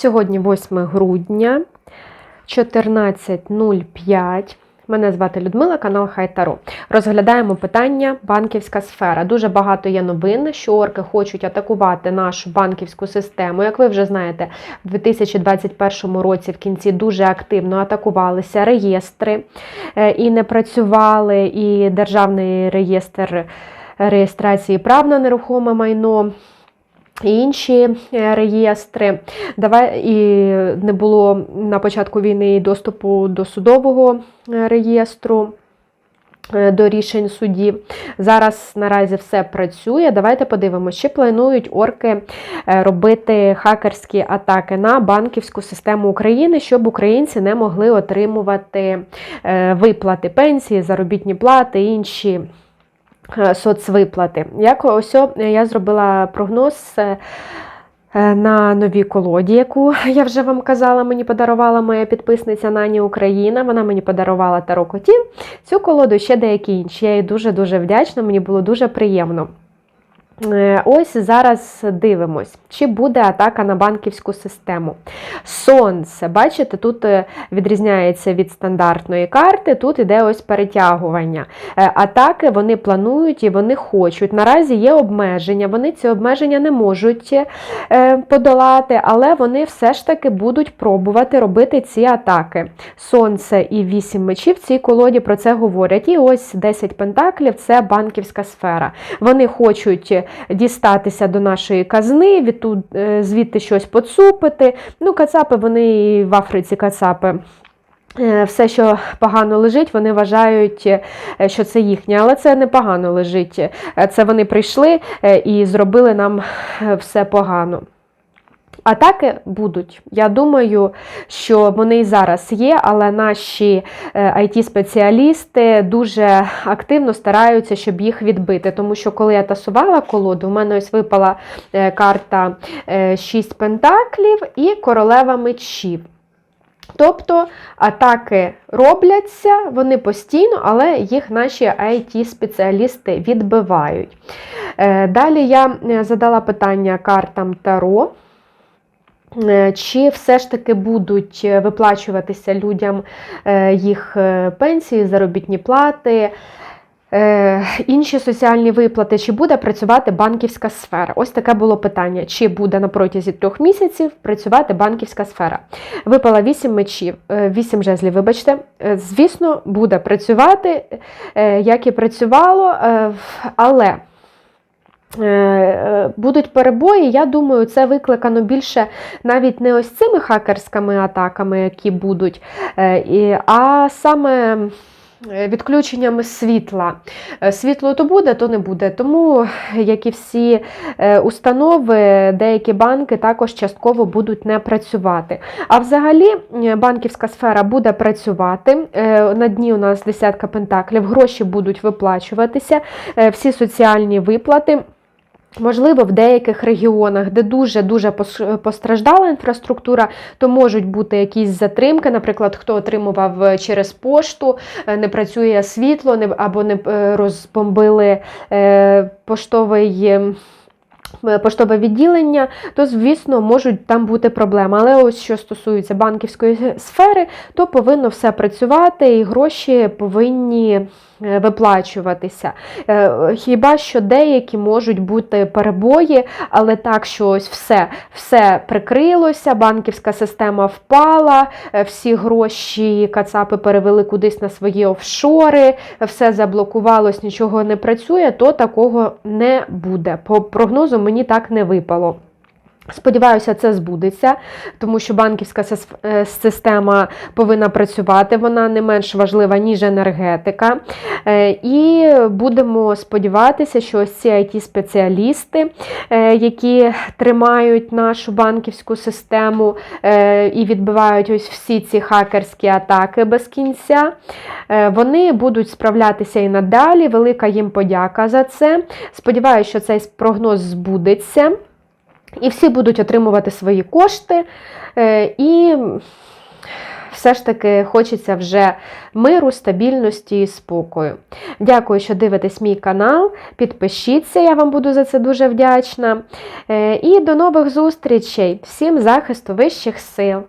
Сьогодні 8 грудня 14.05. Мене звати Людмила, канал Хай Таро. Розглядаємо питання банківська сфера. Дуже багато є новин, що орки хочуть атакувати нашу банківську систему. Як ви вже знаєте, в 2021 році в кінці дуже активно атакувалися реєстри е, і не працювали, і державний реєстр реєстрації прав на нерухоме майно. Інші е, реєстри. Давай і не було на початку війни доступу до судового е, реєстру. е, До рішень судів. Зараз наразі все працює. Давайте подивимося, чи планують орки робити хакерські атаки на банківську систему України, щоб українці не могли отримувати виплати пенсії, заробітні плати інші соцвиплати. Як ось я зробила прогноз. е, е, На новій колоді, яку я вже вам казала, мені подарувала моя підписниця Нані Україна. Вона мені подарувала таро котів. Цю колоду ще деякі інші. Я їй дуже-дуже вдячна, мені було дуже приємно. Е, Ось зараз дивимось, чи буде атака на банківську систему. Сонце, бачите, тут е, відрізняється від стандартної карти, тут іде ось перетягування. Е, Атаки вони планують і вони хочуть. Наразі є обмеження, вони ці обмеження не можуть подолати, але вони все ж таки будуть пробувати робити ці атаки. Сонце і вісім мечів в цій колоді про це говорять. І ось 10 пентаклів це банківська сфера. Вони хочуть дістатися до нашої казни, відтуд, е, звідти щось поцупити. Ну, кацапи, вони і в Африці кацапи. Е, Все, що погано лежить, вони вважають, е, що це їхнє, але це не погано лежить. Це вони прийшли і зробили нам все погано. Атаки будуть. Я думаю, що вони і зараз є, але наші IT-спеціалісти дуже активно стараються, щоб їх відбити. Тому що, коли я тасувала колоду, у мене ось випала е, карта 6 пентаклів і королева мечів. Тобто атаки робляться, вони постійно, але їх наші IT-спеціалісти відбивають. Е, Далі я е, задала питання картам Таро. Е, Чи все ж таки будуть е, виплачуватися людям е, їх пенсії, заробітні плати, інші соціальні виплати, чи буде працювати банківська сфера? Ось таке було питання: чи буде на протязі трьох місяців працювати банківська сфера? Випала 8 мечів, 8 жезлів, вибачте. Звісно, буде працювати, як і працювало, але. Е, е, Будуть перебої, я думаю, це викликано більше навіть не ось цими хакерськими атаками, які будуть, е, а саме відключеннями світла. Світло то буде, то не буде. Тому, як і всі установи, деякі банки також частково будуть не працювати. А взагалі банківська сфера буде працювати. На дні у нас десятка пентаклів, гроші будуть виплачуватися, всі соціальні виплати. Можливо, в деяких регіонах, де дуже-дуже постраждала інфраструктура, то можуть бути якісь затримки. Наприклад, хто отримував е, через пошту, е, не працює світло, або не е, розбомбили поштовий. Поштове відділення, то, звісно, можуть там бути проблеми. Але ось що стосується банківської сфери, то повинно все працювати і гроші повинні виплачуватися. Е, Хіба що деякі можуть бути перебої, але так, що ось все, все прикрилося, банківська система впала, е, всі гроші кацапи перевели кудись на свої офшори, все заблокувалось, нічого не працює, то такого не буде. По прогнозу мені так не випало. Сподіваюся, це збудеться, тому що банківська е, система повинна працювати, вона не менш важлива, ніж енергетика. Е, І будемо сподіватися, що ось ці IT-спеціалісти, е, які тримають нашу банківську систему і відбивають ось всі ці хакерські атаки без кінця, вони будуть справлятися і надалі. Велика їм подяка за це. Сподіваюся, що цей прогноз збудеться. І всі будуть отримувати свої кошти. Е, І все ж таки хочеться вже миру, стабільності і спокою. Дякую, що дивитесь мій канал. Підпишіться, я вам буду за це дуже вдячна. Е, І до нових зустрічей! Всім захисту вищих сил!